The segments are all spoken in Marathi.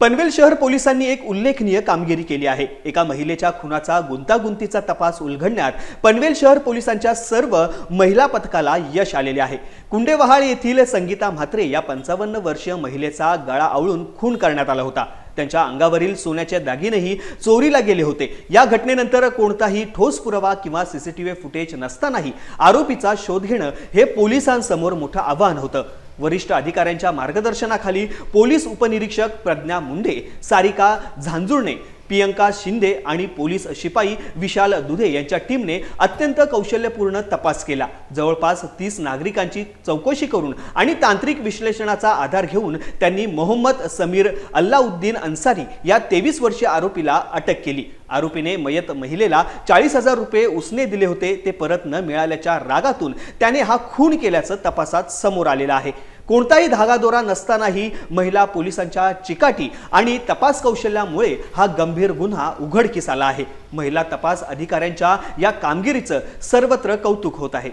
पनवेल शहर पोलिसांनी एक उल्लेखनीय कामगिरी केली आहे. एका महिलेच्या खुनाचा गुंतागुंतीचा तपास उलगडण्यात पनवेल शहर पोलिसांच्या सर्व महिला पथकाला यश आलेले आहे. कुंडेवहाळ येथील संगीता म्हात्रे या पंचावन्न वर्षीय महिलेचा गळा आवळून खून करण्यात आला होता. त्यांच्या अंगावरील सोन्याचे दागिनेही चोरीला गेले होते. या घटनेनंतर कोणताही ठोस पुरावा किंवा सीसीटीव्ही फुटेज नसतानाही आरोपीचा शोध घेणं हे पोलिसांसमोर मोठं आव्हान होतं. वरिष्ठ अधिकाऱ्यांच्या मार्गदर्शनाखाली पोलीस उपनिरीक्षक प्रज्ञा मुंडे सारिका झांजुळणे प्रियंका शिंदे आणि पोलीस शिपाई विशाल दुधे यांच्या टीमने अत्यंत कौशल्यपूर्ण तपास केला. जवळपास तीस नागरिकांची चौकशी करून आणि तांत्रिक विश्लेषणाचा आधार घेऊन त्यांनी मोहम्मद समीर अल्लाउद्दीन अन्सारी या तेवीस वर्षीय आरोपीला अटक केली. आरोपीने मयत महिलेला चाळीस हजार रुपये उसने दिले होते ते परत न मिळाल्याच्या रागातून त्याने हा खून केल्याचं तपासात समोर आलेलं आहे. कोणताही धागादोरा नसतानाही महिला पोलिसांच्या चिकाटी आणि तपास कौशल्यामुळे हा गंभीर गुन्हा उघडकीस आला आहे. महिला तपास अधिकाऱ्यांच्या या कामगिरीचं सर्वत्र कौतुक होत आहे.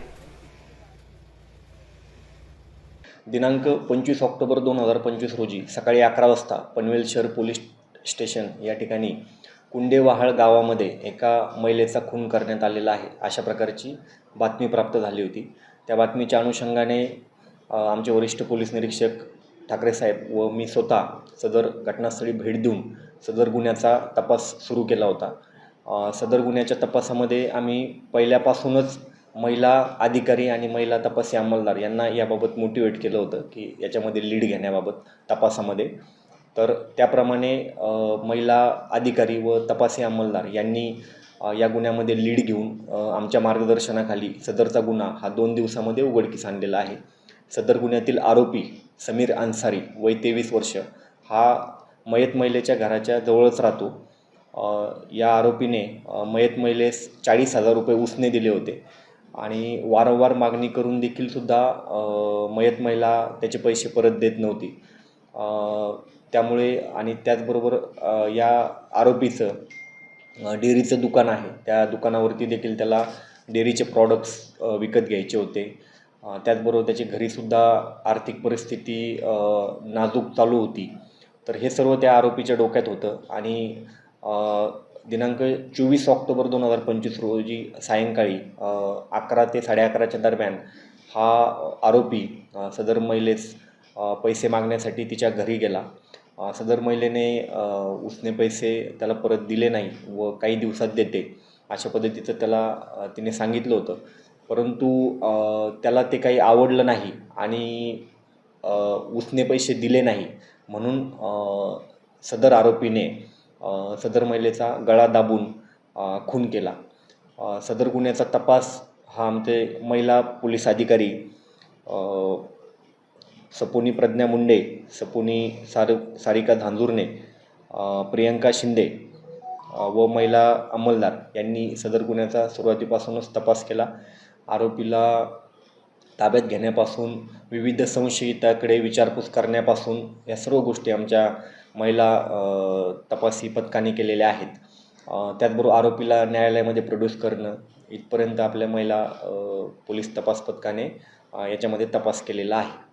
दिनांक पंचवीस ऑक्टोबर दोन हजार पंचवीस रोजी सकाळी अकरा वाजता पनवेल शहर पोलीस स्टेशन या ठिकाणी कुंडेवाहाळ गावामध्ये एका महिलेचा खून करण्यात आलेला आहे. अशा प्रकारची बातमी प्राप्त झाली होती. त्या बातमीच्या अनुषंगाने आमचे वरिष्ठ पोलीस निरीक्षक ठाकरे साहेब व मी स्वतः सदर घटनास्थळी भेट देऊन सदर गुन्ह्याचा तपास सुरू केला होता. सदर गुन्ह्याच्या तपासामध्ये आम्ही पहिल्यापासूनच महिला अधिकारी आणि महिला तपासी अंमलदार यांना याबाबत मोटिवेट केलं होतं की याच्यामध्ये लीड घेण्याबाबत तपासामध्ये. तर त्याप्रमाणे महिला अधिकारी व तपासी अंमलदार यांनी या गुन्ह्यामध्ये लीड घेऊन आमच्या मार्गदर्शनाखाली सदरचा गुन्हा हा दोन दिवसामध्ये उघडकीस आणलेला आहे. सदर गुन्ह्यातील आरोपी समीर अन्सारी वय तेवीस वर्ष हा मयत महिलेच्या घराच्या जवळच राहतो. या आरोपीने मयत महिलेस चाळीस हजार रुपये उसने दिले होते आणि वारंवार मागणी करून देखील सुद्धा मयत महिला त्याचे पैसे परत देत नव्हती. त्यामुळे आणि त्याचबरोबर या आरोपीचं डेअरीचं दुकान आहे. त्या दुकानावरती देखील त्याला डेअरीचे प्रॉडक्ट्स विकत घ्यायचे होते. त्याचबरोबर त्याची घरीसुद्धा आर्थिक परिस्थिती नाजूक चालू होती. तर हे सर्व त्या आरोपीच्या डोक्यात होतं आणि दिनांक चोवीस ऑक्टोबर दोन हजार पंचवीस रोजी सायंकाळी अकरा ते साडे अकराच्या दरम्यान हा आरोपी सदर महिलेस पैसे मागण्यासाठी तिच्या घरी गेला. सदर महिलेने उसने पैसे त्याला परत दिले नाही व काही दिवसात देते. अशा पद्धतीचं त्याला तिने सांगितलं होतं. परंतु त्याला ते काही आवडलं नाही आणि उसने पैसे दिले नाही. म्हणून सदर आरोपीने सदर महिलेचा गळा दाबून खून केला. सदर गुन्ह्याचा तपास हा आमचे महिला पोलीस अधिकारी सपोनी प्रज्ञा मुंडे सपोनी सार सारिका धांजूरने प्रियंका शिंदे व महिला अंमलदार यांनी सदर गुन्ह्याचा सुरुवातीपासूनच तपास केला. आरोपीला ताब्यात घेण्यापासून विविध संशयिताकडे विचारपूस करण्यापासून या सर्व गोष्टी आमच्या महिला तपासी पथकाने केलेल्या आहेत. त्याचबरोबर आरोपीला न्यायालयामध्ये प्रोड्यूस करणं इथपर्यंत आपल्या महिला पोलीस तपास पथकाने याच्यामध्ये तपास केलेला आहे.